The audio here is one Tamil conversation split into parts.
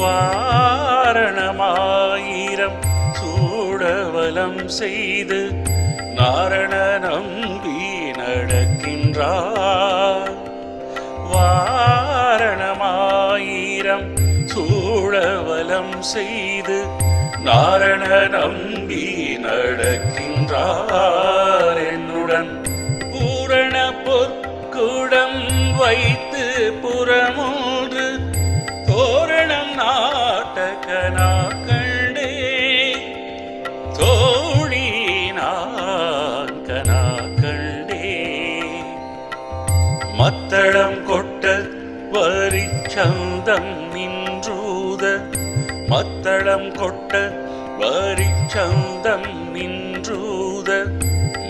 வாரணமாயிரம் சூடவலம் செய்து நாரண நம்பி நடக்கின்றார். வாரணமாயிரம் சூழவலம் செய்து நாரண நம்பி நடக்கின்றார். என்னுடன் பூரண பொற்குடம் வைத்து புறமும் தோரணம் நாட்டகனா கண்டே தோழி நான்கனா கண்டே மத்தளம் கொட்ட வரிச்சந்தம் நின்றூத. மத்தளம் கொட்ட வரிச்சந்தம் நின்றூத.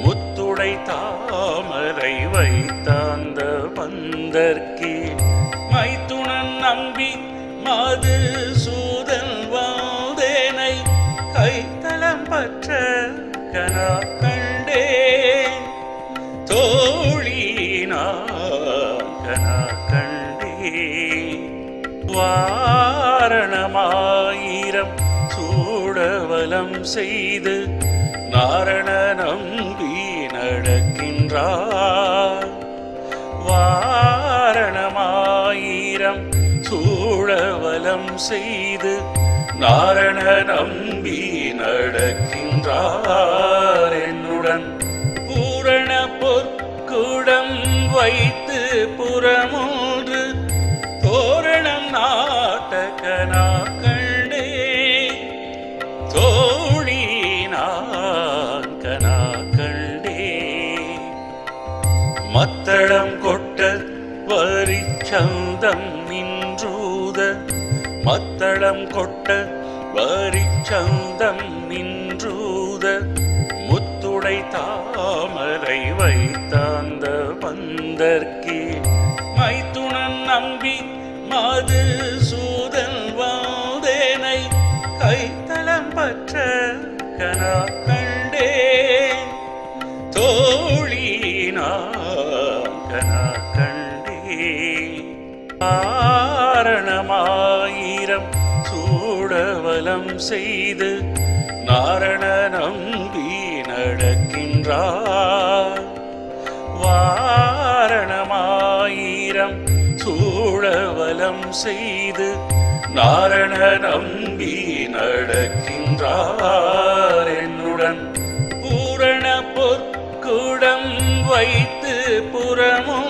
முத்துடை தாமரை வைத்தாந்த பந்தர்க்கே மைத்துணன் நம்பி மது சூதன் வாதேனை கைத்தலம் பற்ற கனா கண்டேன் தோழினாகனா கண்டே வாரணமாயிரம் சூடவலம் செய்து நாரணன சூழவலம் செய்து நாரண நம்பி நடக்கின்றார் என்னுடன். பூரண பொற்குடம் வைத்து புறமூன்று தோரணம் நாட்டகனா கண்டே தோழி நான் கனா கண்டே மத்தளம் கொட்ட வரிச்சந்தம் நின்றூத மத்தளம் கொட்ட வரிச்சந்தம் நின்றூத முத்துடை தாமரை வைத்தாந்த பந்தர்க்கே மைத்துணன் நம்பி மது சூதன் வாதேனை கைத்தளம் பற்ற கனா கண்டே தோழினா கனா கண்டே ஆ சூடவலம் செய்து நாரண நம்பி நடக்கின்றார் வாரணமாயிரம் சூழவலம் செய்து நாரண நம்பி நடக்கின்றார் என்னுடன் பூரண பொற்குடம் வைத்து புறமும்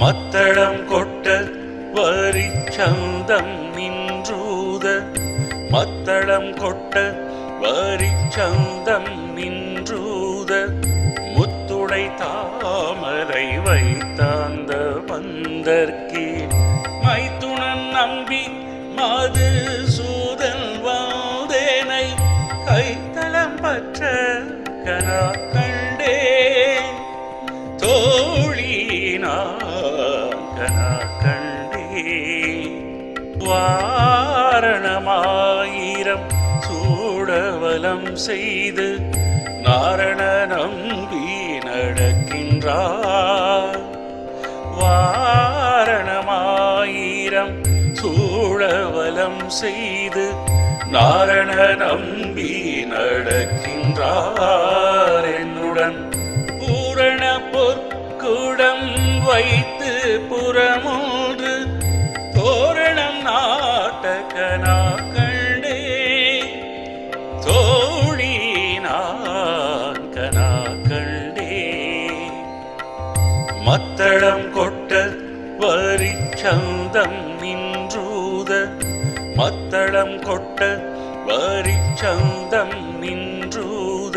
மத்தளம் கொட்ட வரிச்சந்தம் நின்றூத. மத்தளம் கொட்ட வரிச்சந்தம் நின்றூத. முத்துடை தாமரை வைத்தாந்த பந்தர்க்கே மைத்துணன் நம்பி மது சூதன் வாதேனை கைத்தளம் பற்ற கனா வாரணமாயிரம் சூடவலம் செய்து நாரண நம்பி நடக்கின்றார் வாரணமாயிரம் சூழவலம் செய்து நாரண நம்பி நடக்கின்றார் என்னுடன் பூரண பொற்குடம் வைத்து புறமூன்று மத்தளம் கொட்ட வரிச்சந்தம் நின்றூத. மத்தளம் கொட்ட வரிச்சந்தம் நின்றூத.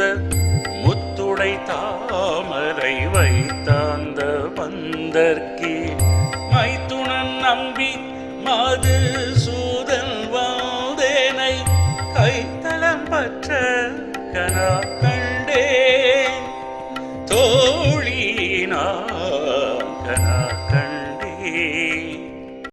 முத்துடை தாமரை வைத்தாந்த பந்தர்க்கே மைத்துணன் நம்பி மது சூதன் வாதேனை கைத்தளம் பற்ற கனா